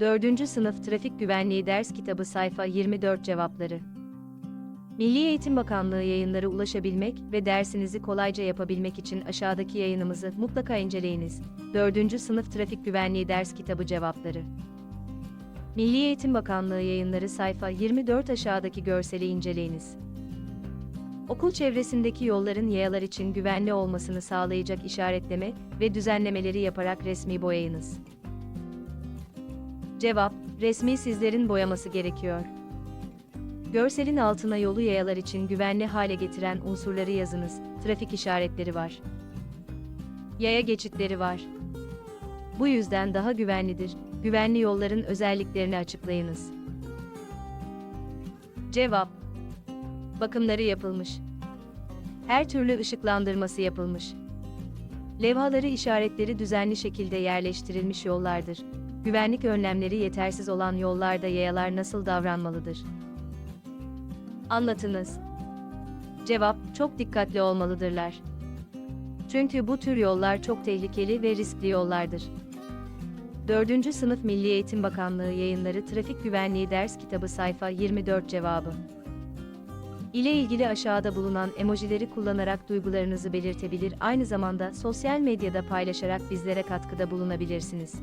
4. Sınıf Trafik Güvenliği Ders Kitabı Sayfa 24 Cevapları Milli Eğitim Bakanlığı yayınları ulaşabilmek ve dersinizi kolayca yapabilmek için aşağıdaki yayınımızı mutlaka inceleyiniz. 4. Sınıf Trafik Güvenliği Ders Kitabı Cevapları Milli Eğitim Bakanlığı yayınları sayfa 24 aşağıdaki görseli inceleyiniz. Okul çevresindeki yolların yayalar için güvenli olmasını sağlayacak işaretleme ve düzenlemeleri yaparak resmi boyayınız. Cevap, resmi sizlerin boyaması gerekiyor. Görselin altına yolu yayalar için güvenli hale getiren unsurları yazınız. Trafik işaretleri var. Yaya geçitleri var. Bu yüzden daha güvenlidir. Güvenli yolların özelliklerini açıklayınız. Cevap Bakımları yapılmış. Her türlü ışıklandırması yapılmış. Levhaları işaretleri düzenli şekilde yerleştirilmiş yollardır. Güvenlik önlemleri yetersiz olan yollarda yayalar nasıl davranmalıdır? Anlatınız. Cevap, çok dikkatli olmalıdırlar. Çünkü bu tür yollar çok tehlikeli ve riskli yollardır. 4. Sınıf Milli Eğitim Bakanlığı yayınları Trafik Güvenliği Ders Kitabı sayfa 24 cevabı. ile ilgili aşağıda bulunan emojileri kullanarak duygularınızı belirtebilir aynı zamanda sosyal medyada paylaşarak bizlere katkıda bulunabilirsiniz.